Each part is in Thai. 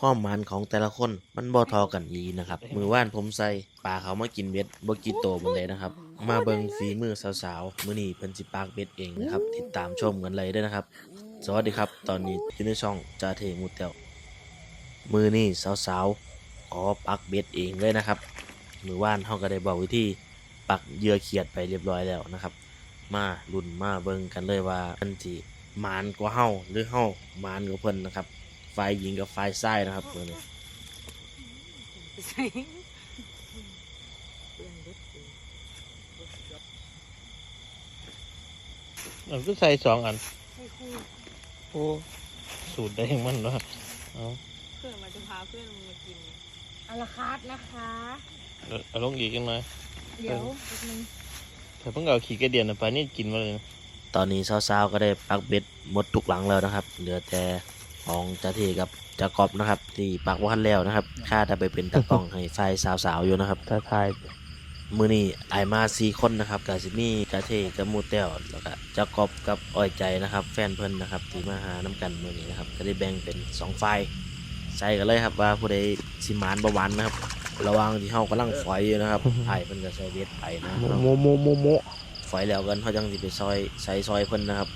ความหมานของแต่ละคนมันบ่เทอกันอีนะครับ มือว่านผมใส่ปลาเขามากินเบ็ดบ่กี่โตมันเลยนะครับ มาเบิ่งฝีมือสาวๆมื้อนี้เพิ่นสิปากเบ็ดเองนะครับ ติดตามชมกันเลยเด้อนะครับ สวัสดีครับ ตอนนี้อยู่ในช่องจาเทมูเตลมือนี่สาวๆขอปักเบ็ดเองเลยนะครับ มือว่านเฮาก็ได้บอกวิธีปักเหยื่อเขียดไปเรียบร้อยแล้วนะครับ มาลุ่นมาเบิ่งกันเลยว่าอันที่หมานกว่าเฮาหรือเฮาหมานกว่าเพิ่นนะครับ ฝ่ายหญิงกับฝ่ายชายนะครับตัวนี้ใช่มันก็ใส่สองอันใช่คู่โอ้สูตรได้ของมันเนาะเอาเพื่อนมาจะพาเพื่อนมึงมากินอาราคาร์ดนะคะเอาเอาลงอีกกันหน่อยเดี๋ยวแป๊บนึงแต่เพิ่งเอาขี่กระเดียนน่ะไปนี่กินมาเลยนะตอนนี้สาวๆก็ได้ปักเบ็ดหมดทุกหลังแล้วนะครับ เหลือแต่ ของจาเทกับจากอบนะครับ ที่ปักว่าทันแล้วนะครับค่าจะไปเป็นตะกล้องให้ฝ่ายสาวๆอยู่นะครับ ถ้าทายมือนี้ไอายมาสี่คนนะครับกาซิมีกาเทกับหมูเต้วแล้วก็เจ้ากอบกับอ้อยใจนะครับ แฟนเพิ่นนะครับที่มาหาน้ำกันมือนี้นะครับ ก็ได้แบ่งเป็นสองฝ่ายใส่กันเลยครับว่าผู้ใดสิหมานประวันนะครับ ระหวังที่เฮากำลังฝอยอยู่นะครับไอายเพิ่นก็ใส่เวทไปนะโมโมโมโมโมฝอยแล้วกันเขาจังสิไปซอยใส่ซอยเพิ่นนะครับ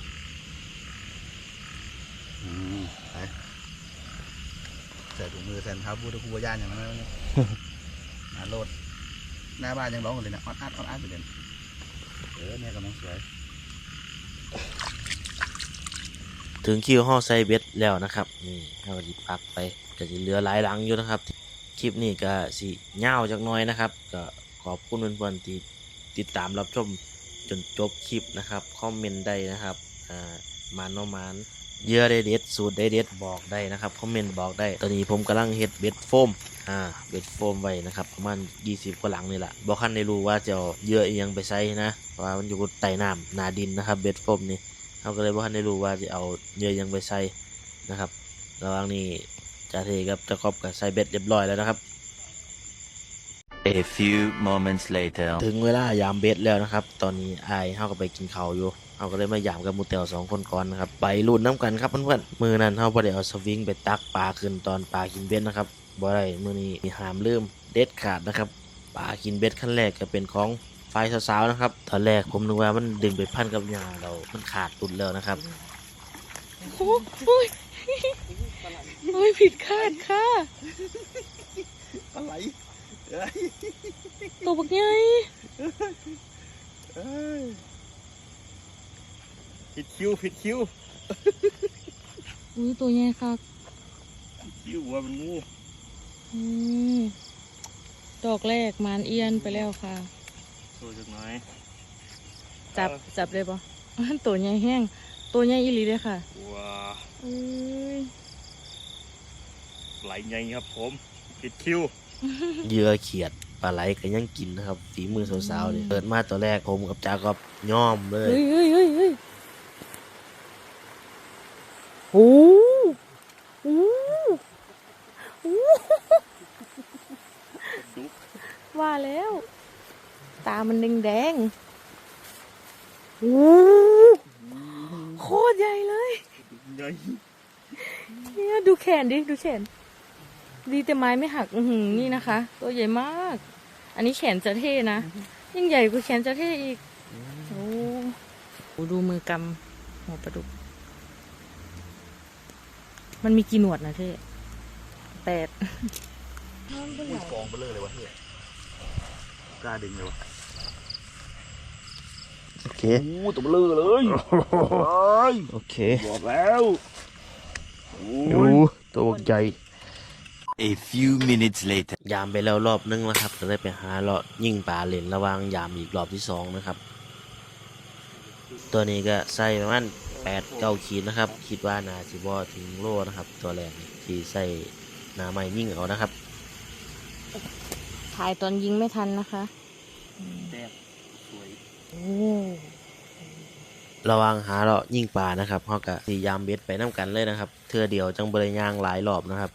อืมไปใส่ถุงมื อแทนเท้าพูดคู่ย่านอย่างนั้นแล้วเนี่ยมาโลดหน้าบ้านยังร้องอยู่เลยนะออดอัดออดอัดอยู่เลยเออเนี่ยกำลังสวยถึงคิวเฮาใส่เบ็ดแล้วนะครับนี่เฮาสิปักไปก็สิเหลือหลายหลังอยู่นะครับ คลิปนี้ก็สิยาวจักหน้อยนะครับ ก็ขอบคุณเพื่อนๆที่ติดตามรับชมจนจบคลิปนะครับ คอมเมนต์ได้นะครับอ่ามานโนมาน เยื่อได้เด็ดสูตรได้เด็ดบอกได้นะครับคอมเมนต์บอกได้ ตอนนี้ผมกำลังเฮ็ดเบ็ดโฟมอ่าเบ็ดโฟมไว้นะครับประมาณ 20 กว่าหลังนี่แหละบอกคันได้รู้ว่าจะเอาเหยื่ออีหยังไปใส่นะเพราะว่ามันอยู่ใต้น้ำหนาดินนะครับเบ็ดโฟมนี่เราก็เลยบอกคันได้รู้ว่าจะเอาเหยื่ออีหยังไปใส่นะครับระหว่างนี้จ่าเทกับเจะครอบกับใส่เบ็ดเรียบร้อยแล้วนะครับ A few moments later. ถึงเวลายามเบ็ดแล้วนะครับ ตอนนี้ไอายเฮาก็ไปกินข้าวอยู่ เฮาก็เลยมายามกับมูเตียวสองคนก่อนนะครับไปลุ้นน้ำกันครับเพื่อนๆมือนั้นเฮาบ่ได้เอาสวิงไปตักปลาขึ้นตอนปลากินเบ็ดนะครับบ่ได้มือนี้หามลืมเด็ดขาดนะครับปลากินเบ็ดขั้นแรกก็เป็นของฝ่ายสาวๆนะครับตอนแรกผมนึกว่ามันดึงไปพันกับหญ้าเรา มันขาดตุดแล้วนะครับโอ้โอ้ยโอ้ยผิดคาดค่ะอะไรเอ้ยตัวบักใหญ่ ผิดคิวผิดคิวอุ้ยตัวใหญ่ค่ะคิวว่าเป็นงูอืมดอกแรกมานเอียนไปแล้วค่ะโซ่จักหน่อยจับจับเลยปะตัวใหญ่แห้ง ตัวใหญ่อีหลีเลยค่ะว้าอุ้ยไหลใหญ่ครับผมผิดคิวเหยื่อเขียดปลาไหลก็ยังกินนะครับ ฝีมือสาวๆเนี่ยเปิดมาตัวแรกผมกับจ้าก็ย่อมเลยเฮ้ยเฮ้ยเฮ้ยเฮ้ย โอ้โหว่าแล้ว ตามันแดงแดงโอ้โคตรใหญ่เลยใหญ่เนี่ยดูแขนดิ ดูแขน ดีแต่ไม้ไม่หัก อืนี่นะคะ ตัวใหญ่มาก อันนี้แขนจะเท่นะ ยิ่งใหญ่กว่าแขนจะเท่อีก โอ้โหดูมือกำหัวปลาดุก มันมีกี่หนวดนะเท่แปดอุ้ยกองไปเลยเลยวะเฮ้ยกล้าดึงเลยวะโอเคโอ้ตัวเบลอเลยเอ้ยโอเคบอกแล้วโอ้ยตัวใหญ่ A few minutes later. ยามไปแล้วรอบนึงแล้วครับก็เลยไปหาเลาะยิงปลาเล่นระหวางยามอีกรอบที่สองนะครับ ตัวนี้ก็ใส่ประมาณ แปดเก้าขีดนะครับ คิดว่านาจิบอถึงโลนะครับ ตัวแรกนี่ที่ใส่หนาไม้ยิ่งเอานะครับ ถ่ายตอนยิงไม่ทันนะคะแต้มสวยโอ้ระหวังหาเลาะยิงปลานะครับเขาก็สียามเบ็ดไปน้กันเลยนะครับ เทื่อเดียวจังบริยางหลายรอบนะครับ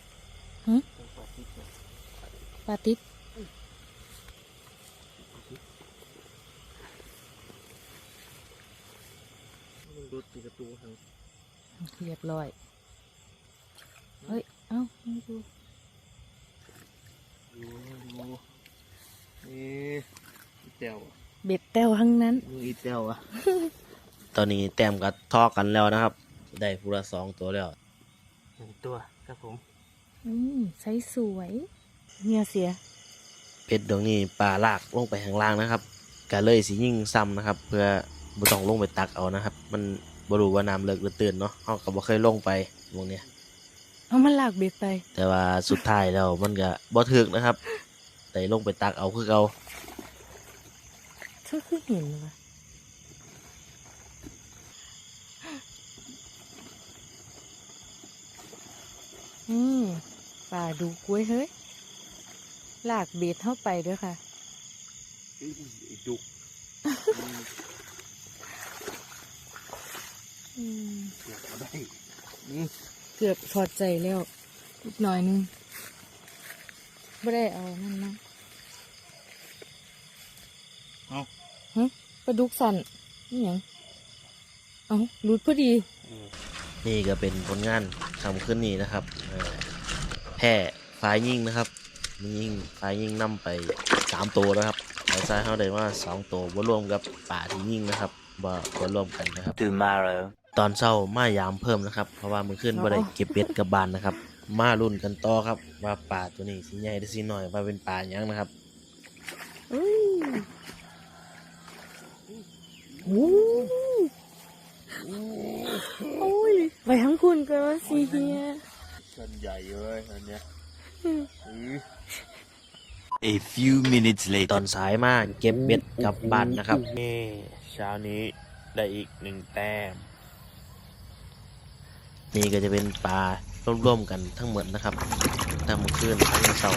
ปลาติด ดูตีกระตูทางเรียบร้อย เฮ้ย เอ้าไม่ดูดูดูนี่อีเตียวอะเบ็ดแต้วทั้งนั้นดูอีเตียวอะ ตอนนี้แต้มก็ทอกันแล้วนะครับ ได้ผู้ละสองตัวแล้วหนึ่งตัวครับผม อืมใสสวยเนี่ยเสียเป็ดดวงนี้ปลาลากลงไปข้างล่างนะครับก็เลยสิยิ่งซ้ำนะครับ เพื่อบ่ต้องลงไปตักเอานะครับ มัน บ่รู้ว่าน้ำเลิกหรือตื่นเนาะเฮาก็บ่เคยลงไปวงเนี้ยเอามันลากเบ็ดไป แต่ว่าสุดท้ายแล้วมันก็บ่ถึกนะครับแต่ลงไปตักเอาคือเอาเธอคือเห็นวะอืมป่าดูกล้วยเฮ้ยลากเบ็ดเข้าไปด้วยค่ะดุกอืม เกือบเอาได้เกือบถอดใจแล้วอีกหน่อยนึงไม่ได้เอานั่นนะฮะปลาดุกสั่นนี่หยังเอารุดพอดี นี่ก็เป็นผลงานทำขึ้นนี้นะครับเอ่อแพ้ฝ่ายยิงนะครับมียิงฝ่ายยิงนำไปสามตัวนะครับฝ่ายซ้ายเขาได้ว่าสองตัวบ่รวมกับป่าที่ยิงนะครับบ่บ่รวมกันนะครับ Tomorrow. ตอนเช้ามายามเพิ่มนะครับ เพราะว่ามือขึ้นอ๋อบ่ได้เก็บเบ็ดกลับบ้านนะครับ มารุ่นกันต่อครับ ว่าปลาตัวนี้สิใหญ่หรือสิน้อยว่าเป็นปลาหยังนะครับอุ้ยโอ้โอ้ยไปทั้งคุณก็ว่าสิเฮียส่วนใหญ่เลยอันเนี้ย A few minutes ต later. อนสายมาเก็บเบ็ดกลับบ้านนะครับ นี่เช้านี้ได้อีกหนึ่งแต้ม นี่ก็จะเป็นปลาร่วมๆกันทั้งหมดนะครับทั้งมือขึ้นทั้งเช้า